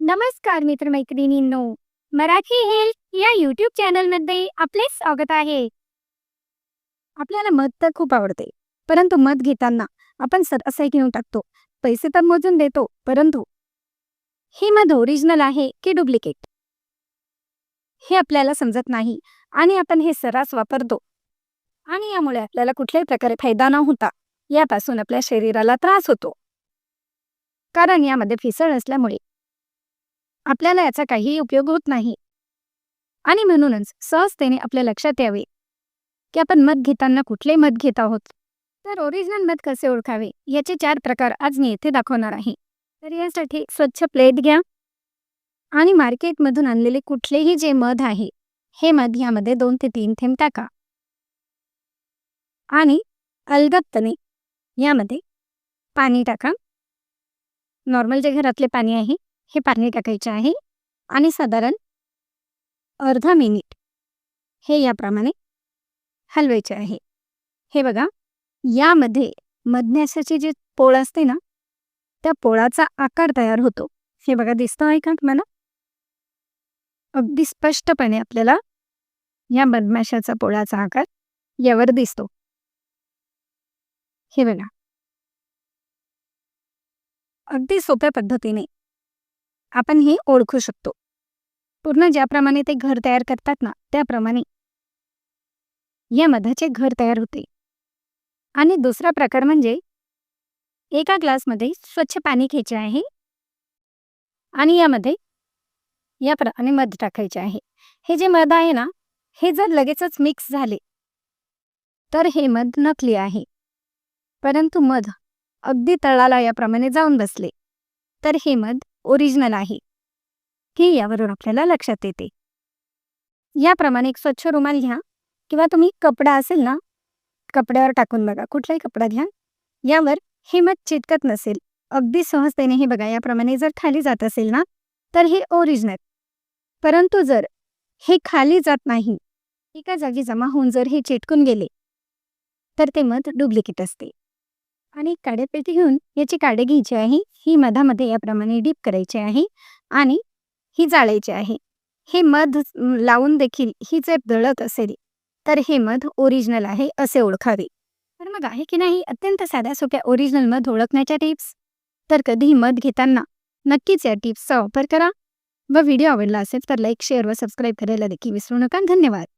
नमस्कार मित्रमैत्रिणींनो मराठी हेल्थ या युट्यूब चॅनलमध्ये आपले स्वागत आहे. आपल्याला मध तर खूप आवडते परंतु मध घेताना आपण सरसही घेऊन टाकतो. पैसे तर मोजून देतो परंतु हे मध ओरिजिनल आहे की डुप्लिकेट हे आपल्याला समजत नाही आणि आपण हे सर्रास वापरतो. आणि यामुळे आपल्याला कुठल्याही प्रकारे फायदा न होता यापासून आपल्या शरीराला त्रास होतो. कारण यामध्ये फिसळ असल्यामुळे आपल्याला याचा काहीही उपयोग होत नाही. आणि म्हणूनच सहजतेने आपल्या लक्षात यावे की आपण मध घेताना कुठले मध घेत आहोत. तर ओरिजिनल मध कसे ओळखावे याचे चार प्रकार आज मी येथे दाखवणार आहे. तर यासाठी स्वच्छ प्लेट घ्या. आणि मार्केटमधून आणलेले कुठलेही जे मध आहे हे मध यामध्ये दोन ते तीन थेंब टाका. आणि अलगत्तने यामध्ये पाणी टाका. नॉर्मल जे घरातले पाणी आहे हे पाणी टाकायचे आहे आणि साधारण अर्धा मिनिट हे याप्रमाणे हलवायचे आहे. हे बघा यामध्ये मधन्यासाची जी पोळ असते ना त्या पोळाचा आकार तयार होतो. हे बघा दिसतं आहे का तुम्हाला? अगदी स्पष्टपणे आपल्याला या बदमाशाचा पोळाचा आकार यावर दिसतो. हे बघा. अगदी सोप्या पद्धतीने आपण हे ओळखू शकतो. पूर्ण ज्याप्रमाणे ते घर तयार करतात ना त्याप्रमाणे. या मधाचे घर तयार होते. आणि दुसरा प्रकार म्हणजे एका ग्लासमध्ये स्वच्छ पाणी घ्यायचे आहे. आणि यामध्ये याप्रमाणे मध टाकायचे आहे. हे जे मध आहे ना हे जर लगेचच मिक्स झाले तर हे मध नकली आहे. परंतु मध अगदी तळाला याप्रमाणे जाऊन बसले तर हे मध ओरिजिनल आहे. हे यावरून आपल्याला लक्षात येते. याप्रमाणे एक स्वच्छ रुमाल घ्या किंवा तुम्ही कपडा असेल ना कपड्यावर टाकून बघा कुठलाही कपडा घ्या. यावर हे मध चिटकत नसेल. अगदी सहजतेने हे बघा याप्रमाणे जर खाली जात असेल ना तर हे ओरिजिनल परंतु जर हे खाली जात नाही एका जागी जमा होऊन जर हे चिटकून गेले तर ते मध डुप्लिकेट असते. आणि काड्यापेटी घेऊन याची काडे घ्यायची आहे ही मधामध्ये याप्रमाणे डीप करायची आहे आणि ही जाळायची आहे. हे मध लावून देखील ही जर दळत असेल तर हे मध ओरिजिनल आहे असे ओळखावे. तर मग आहे की नाही अत्यंत साध्या सोप्या ओरिजिनल मध ओळखण्याच्या टिप्स तर कधीही मध घेताना नक्कीच या टिप्सचा वापर करा. व व्हिडिओ आवडला असेल तर लाईक शेअर व सबस्क्राईब करायला देखील विसरू नका. धन्यवाद.